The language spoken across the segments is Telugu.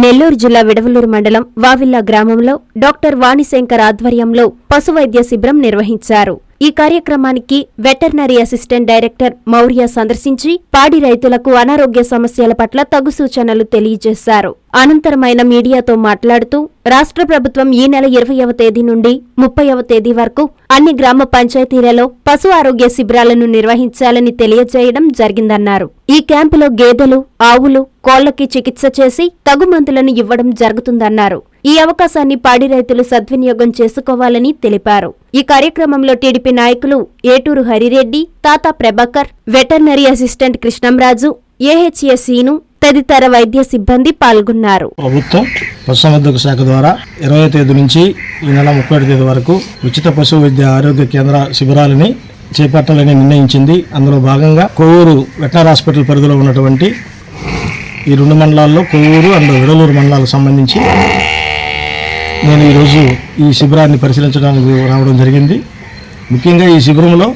నెల్లూరు జిల్లా విడవలూరు మండలం వావిల్లా గ్రామంలో డాక్టర్ వాణిశంకర్ ఆధ్వర్యంలో పశు వైద్య శిబిరం నిర్వహించారు. ఈ కార్యక్రమానికి వెటర్నరీ అసిస్టెంట్ డైరెక్టర్ మౌర్య సందర్శించి పాడి రైతులకు అనారోగ్య సమస్యల పట్ల తగు సూచనలు తెలియజేశారు. అనంతరం ఆయన మీడియాతో మాట్లాడుతూ రాష్ట్ర ప్రభుత్వం ఈ నెల ఇరవయవ తేదీ నుండి ముప్పైవ తేదీ వరకు అన్ని గ్రామ పంచాయతీలలో పశు ఆరోగ్య శిబిరాలను నిర్వహించాలని తెలియజేయడం జరిగిందన్నారు. ఈ క్యాంపులో గేదెలు ఆవులు కోళ్ళకి చికిత్స చేసి తగు మందులను ఇవ్వడం జరుగుతుందన్నారు. ఈ అవకాశాన్ని పాడి రైతులు సద్వినియోగం చేసుకోవాలని తెలిపారు. ఈ కార్యక్రమంలో టీడీపీ నాయకులు ఏటూరు హరిరెడ్డి తాత ప్రభాకర్ వెటర్నరీ అసిస్టెంట్ కృష్ణంరాజు ఏహెచ్ఎస్సీను తదితర వైద్య సిబ్బంది పాల్గొన్నారు. ప్రభుత్వం పశుసంవర్ధక శాఖ ద్వారా ఇరవై తేదీ నుంచి ఈ నెల ముప్పై తేదీ వరకు ఉచిత పశు వైద్య ఆరోగ్య కేంద్ర శిబిరాలని చేపట్టాలని నిర్ణయించింది. అందులో భాగంగా కోవూరు వెటనరీ హాస్పిటల్ పరిధిలో ఉన్నటువంటి ఈ రెండు మండలాల్లో కొవ్వూరు అండ్ విడలూరు మండలాలకు సంబంధించి నేను ఈరోజు ఈ శిబిరాన్ని పరిశీలించడానికి రావడం జరిగింది. ముఖ్యంగా ఈ శిబిరంలో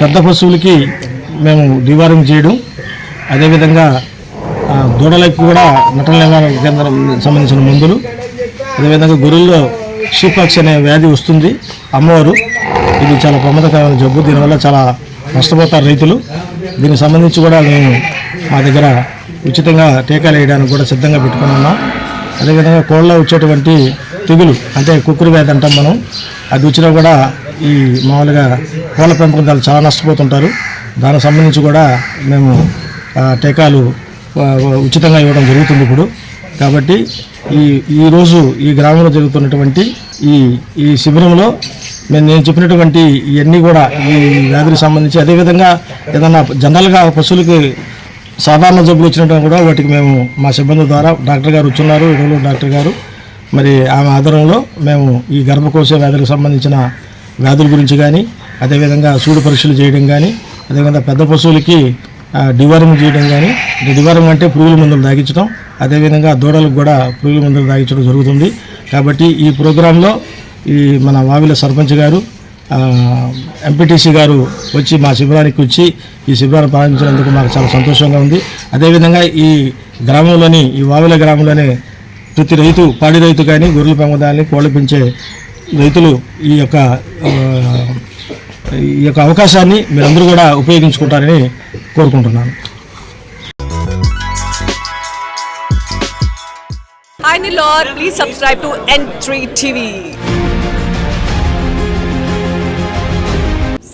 పెద్ద పశువులకి మేము డివారింగ్ చేయడం అదేవిధంగా ఆ, దూడలకు కూడా నటన నివారణ కేంద్రం సంబంధించిన మందులు అదేవిధంగా గొర్రెల్లో షీపాక్స్ అనే వ్యాధి వస్తుంది అమ్మవారు. ఇది చాలా ప్రమాదకరమైన జబ్బు దీనివల్ల చాలా నష్టపోతారు రైతులు. దీనికి సంబంధించి కూడా మేము మా దగ్గర ఉచితంగా టీకాలు వేయడానికి కూడా సిద్ధంగా పెట్టుకుని ఉన్నాం. అదేవిధంగా కోళ్ళ వచ్చేటువంటి తెగులు అంటే కుక్కురు వ్యాధి అంటాం మనం. అది వచ్చినా కూడా ఈ మామూలుగా కోళ్ళ పెంపకందారులు చాలా నష్టపోతుంటారు. దానికి సంబంధించి కూడా మేము టీకాలు ఉచితంగా ఇవ్వడం జరుగుతుంది ఇప్పుడు. కాబట్టి ఈ ఈరోజు ఈ గ్రామంలో జరుగుతున్నటువంటి ఈ ఈ శిబిరంలో మేము నేను చెప్పినటువంటి ఇవన్నీ కూడా ఈ వ్యాధులకు సంబంధించి అదేవిధంగా ఏదన్నా జనరల్గా పశువులకి సాధారణ జబ్బులు వచ్చినట్టు కూడా వాటికి మేము మా సిబ్బంది ద్వారా డాక్టర్ గారు వచ్చున్నారు. ఇడవలూరు డాక్టర్ గారు మరి ఆమె ఆధారంలో మేము ఈ గర్భకోశ వ్యాధులకు సంబంధించిన వ్యాధుల గురించి కానీ అదేవిధంగా సూడు పరీక్షలు చేయడం కానీ అదేవిధంగా పెద్ద పశువులకి ఆ, డివారింగ్ చేయడం కానీ డివారింగ్ అంటే పురుగుల మందులు తాగించడం అదేవిధంగా దూడలకు కూడా పురుగుల మందులు తాగించడం జరుగుతుంది. కాబట్టి ఈ ప్రోగ్రాంలో ఈ మన వావిల సర్పంచ్ గారు ఎంపీటీసీ గారు వచ్చి మా శిబిరానికి వచ్చి ఈ శిబిరాన్ని ప్రారంభించినందుకు మాకు చాలా సంతోషంగా ఉంది. అదేవిధంగా ఈ గ్రామంలోని ఈ వావిల గ్రామంలోనే ప్రతి రైతు పాడి రైతు కానీ గొర్రెల పెంపదాన్ని కోళ్ళు పెంచే రైతులు ఈ యొక్క ఈ యొక్క అవకాశాన్ని మీరందరూ కూడా ఉపయోగించుకుంటారని కోరుకుంటున్నాను Hi Nilor, please subscribe to N3 TV.